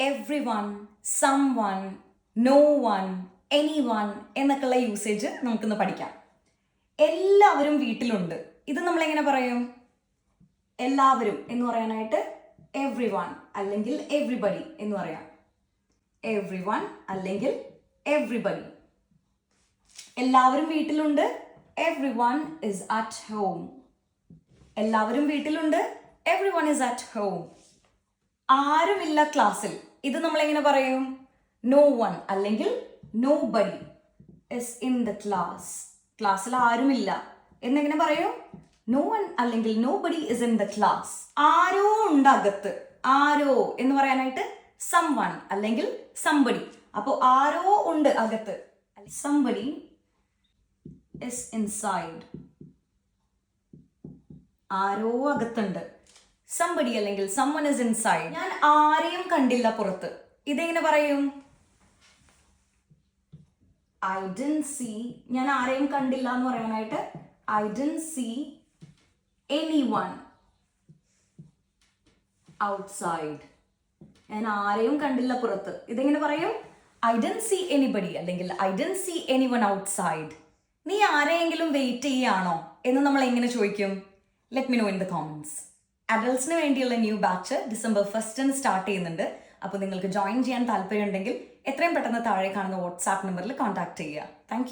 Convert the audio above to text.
Everyone someone no one anyone എന്നൊക്കെയുള്ള usage നമുക്കിന്ന് പഠിക്കാം. എല്ലാവരും വീട്ടിലുണ്ട്. ഇത് നമ്മൾ എങ്ങനെ പറയും? എല്ലാവരും എന്ന് പറയാനായിട്ട് എവ്രി വൺ അല്ലെങ്കിൽ എവ്രിബഡി എന്ന് പറയാം. എവ്രി വൺ അല്ലെങ്കിൽ എവ്രിബഡി എല്ലാവരും വീട്ടിലുണ്ട്? Everyone is at home എല്ലാവരും വീട്ടിലുണ്ട്? Everyone is at home ആരുമില്ല ക്ലാസ്സിൽ ഇത് നമ്മൾ എങ്ങനെ പറയും? നോ വൺ അല്ലെങ്കിൽ nobody is in the class ക്ലാസ്സിൽ ആരുമില്ല. എന്നെങ്ങനെ പറയും? നോ വൺ അല്ലെങ്കിൽ nobody is in the class ആരോ ഉണ്ട് അകത്ത്. ആരോ എന്ന് പറയാനായിട്ട് സം വൺ അല്ലെങ്കിൽ സംബടി അപ്പോൾ ആരോ ഉണ്ട് അകത്ത്. സംബടി ഇസ് ഇൻസൈഡ് ആരോ അകത്തുണ്ട്. സംബടി അല്ലെങ്കിൽ സമ്മൺ ഇസ് ഇൻസൈഡ് ഞാൻ ആരെയും കണ്ടില്ല പുറത്ത്. ഇതെങ്ങനെ പറയും? ഐ ഡൻ സി ഞാൻ ആരെയും കണ്ടില്ല എന്ന് പറയാനായിട്ട് I don't see anyone outside ഞാൻ ആരെയും കണ്ടില്ല പുറത്ത്. ഇതെങ്ങനെ പറയും? ഐ ഡൻ സി എനിബഡി അല്ലെങ്കിൽ I don't see anyone outside നീ ആരെയെങ്കിലും വെയിറ്റ് ചെയ്യുകയാണോ എന്ന് നമ്മൾ എങ്ങനെ ചോദിക്കും? Let me know in the Commons അഡൽട്സിന് വേണ്ടിയുള്ള ന്യൂ ബാച്ച് ഡിസംബർ ഫസ്റ്റിന് സ്റ്റാർട്ട് ചെയ്യുന്നുണ്ട്. അപ്പോൾ നിങ്ങൾക്ക് ജോയിൻ ചെയ്യാൻ താല്പര്യമുണ്ടെങ്കിൽ എത്രയും പെട്ടെന്ന് താഴെ കാണുന്ന വാട്സാപ്പ് നമ്പറിൽ കോൺടാക്ട് ചെയ്യുക. താങ്ക്